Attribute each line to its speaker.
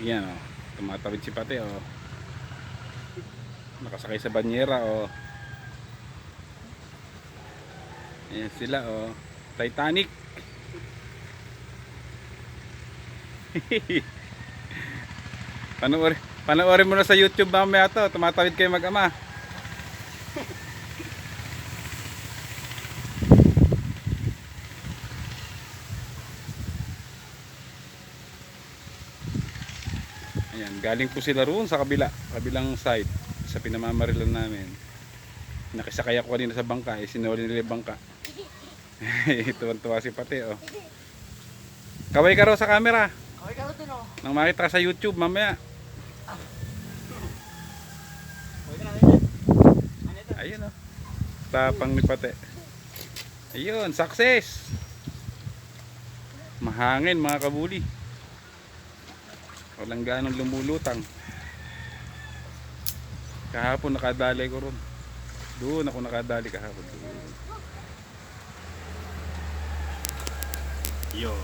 Speaker 1: Yan oh. Tumatawid si Pate oh. Nakasakay sa banyera oh. Ayan sila oh. Titanic. Panoorin, panoorin mo na sa YouTube mamaya to. Tumatawid kayo mag-ama. Ayan, galing po sila roon sa kabila, kabilang side, sa pinamamarilan namin. Nakisakay ako kanina sa bangka, eh, sinuli nila yung bangka. Tuwan-tuwa si Pati, oh. Kaway ka raw sa camera,
Speaker 2: Okay ka rin oh.
Speaker 1: nang makita sa YouTube mamaya. Ayun, oh. Tapang ni Pati. Ayun, success! Mahangin, mga kabuli. Walang ganong lumulutang. Kahapon nakadali ko ron. Doon ako nakadali kahapon. Doon. Yo.